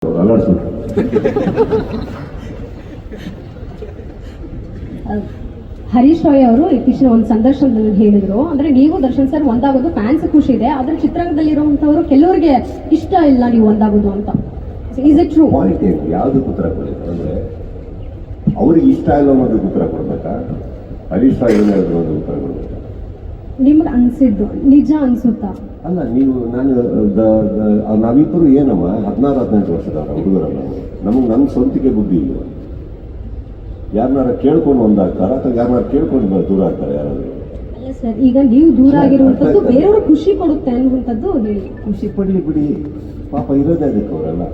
ಹರೀಶ್ ರಾಯ್ ಅವರು ಇತ್ತೀಚಿನ ಒಂದು ಸಂದರ್ಶನದಲ್ಲಿ ಹೇಳಿದ್ರು. ಅಂದ್ರೆ ನೀವು ದರ್ಶನ್ ಸರ್ ಒಂದಾಗೋದು ಫ್ಯಾನ್ಸ್ ಖುಷಿ ಇದೆ. ಆದ್ರೆ ಚಿತ್ರರಂಗದಲ್ಲಿರುವಂತವರು ಕೆಲವರಿಗೆ ಇಷ್ಟ ಇಲ್ಲ ನೀವು ಒಂದಾಗೋದು ಅಂತ. ಇಸ್ ಇಟ್ ಟ್ರೂ ಯಾವುದು ಉತ್ತರ ಕೊಡಬೇಕು? ಅಂದ್ರೆ ಅವ್ರಿಗೆ ಇಷ್ಟ ಇಲ್ಲ ಅನ್ನೋದಕ್ಕೆ ಉತ್ತರ ಕೊಡ್ಬೇಕಾ? ಹರೀಶ್ ರಾಯ್ ಹೇಳಿದ್ರು ಅನ್ನೋದಕ್ಕೆ ಉತ್ತರ ಕೊಡ್ಬೇಕಾ? ನಿಮ್ಗೆ ಅನ್ಸಿದ್ದು ನಿಜ ಅನ್ಸುತ್ತಾ? ಅಲ್ಲ ನೀವು ನಾನು ನಾವಿಬ್ಬರು ಏನಮ್ಮ ಹದಿನಾರು ಹದಿನೆಂಟು ವರ್ಷದ ಹುಡುಗರಲ್ಲ. ನಮಗೆ ನನ್ನ ಸ್ವಂತಿಕೆ ಬುದ್ಧಿ ಇಲ್ಲ. ಯಾರನ್ನಾರ ಕೇಳ್ಕೊಂಡು ಒಂದಾಗ್ತಾರ ಅಥವಾ ಯಾರನ್ನಾರ ಕೇಳ್ಕೊಂಡು ದೂರ ಆಗ್ತಾರೆ ಯಾರಾದ್ರು. ಅಲ್ಲ ಸರ್ ಈಗ ನೀವು ದೂರ ಆಗಿರುವಂಥದ್ದು ಬೇರೆಯವರು ಖುಷಿ ಕೊಡುತ್ತೆ ಅನ್ನುವಂಥದ್ದು ಹೇಳಿ ಖುಷಿ ಪಡ್ಲಿ ಬಿಡಿ. ಪಾಪ ಇರೋದೇ ಅದಕ್ಕೆ ಅವರೆಲ್ಲ.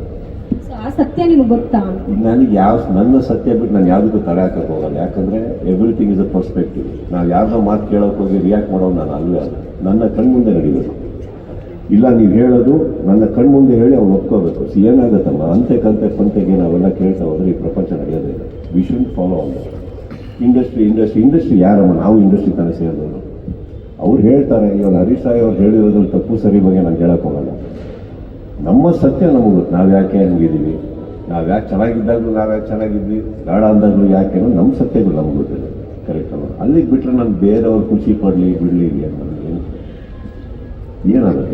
ಸತ್ಯ ನಿಮ್ಗೆ ಗೊತ್ತಾ? ನನಗೆ ಯಾವ ನನ್ನ ಸತ್ಯ ಬಿಟ್ಟು ನಾನು ಯಾವುದಕ್ಕೂ ತಡೆ ಹಾಕಕ್ಕೆ ಹೋಗಲ್ಲ. ಯಾಕಂದ್ರೆ ಎವ್ರಿಥಿಂಗ್ ಇಸ್ ಅ ಪರ್ಸ್ಪೆಕ್ಟಿವ್ ನಾವು ಯಾರನ್ನೋ ಮಾತು ಕೇಳೋಕೆ ಹೋಗಿ ರಿಯಾಕ್ಟ್ ಮಾಡೋದು ನಾನು ಅಲ್ಲೇ ಅಲ್ಲ. ನನ್ನ ಕಣ್ಮುಂದೆ ನಡೀಬೇಕು. ಇಲ್ಲ ನೀವು ಹೇಳೋದು ನನ್ನ ಕಣ್ಮುಂದೆ ಹೇಳಿ ಅವ್ನು ಒಪ್ಕೋಬೇಕು. ಸಿ, ಏನಾಗುತ್ತಮ್ಮ? ಅಂತೆ ಕಂತೆ ಪಂತೆಗೆ ನಾವೆಲ್ಲ ಕೇಳ್ತಾ ಹೋದ್ರೆ ಈ ಪ್ರಪಂಚ ನಡೆಯೋದೇ ಇಲ್ಲ. We should follow on industry industry industry ಯಾರಮ್ಮ? ನಾವು ಇಂಡಸ್ಟ್ರಿ ತಾನೇ ಸೇರಿದವರು. ಅವ್ರು ಹೇಳ್ತಾರೆ ಇವನು ಹರೀಶ್ ರಾಯ್ ಅವ್ರು ಹೇಳಿರೋದ್ರಲ್ಲಿ ತಪ್ಪು ಸರಿ ಬಗ್ಗೆ ನಾನು ಹೇಳಕ್ ಹೋಗಲ್ಲ. ನಮ್ಮ ಸತ್ಯ ನಮಗೆ ಗೊತ್ತು ನಾವು ಯಾಕೆ ಹಂಗಿದ್ದೀವಿ? ನಾವು ಯಾಕೆ ಚೆನ್ನಾಗಿದ್ದಾಗಲೂ ನಾವು ಯಾಕೆ ಚೆನ್ನಾಗಿದ್ವಿ? ಬೇಡ ಅಂದಾಗಲೂ ಯಾಕೆ ನಮ್ಮ ಸತ್ಯಗಳು ನಮ್ಗೆ ಗೊತ್ತಿಲ್ಲ ಕರೆಕ್ಟ್ ಅಲ್ಲ ಅಲ್ಲಿಗೆ ಬಿಟ್ಟರೆ ನಾನು ಬೇರೆಯವ್ರು ಖುಷಿ ಪಡಲಿ, ಬಿಡಲಿ ಅಂತ ನನಗೆ? ಏನಾದರೂ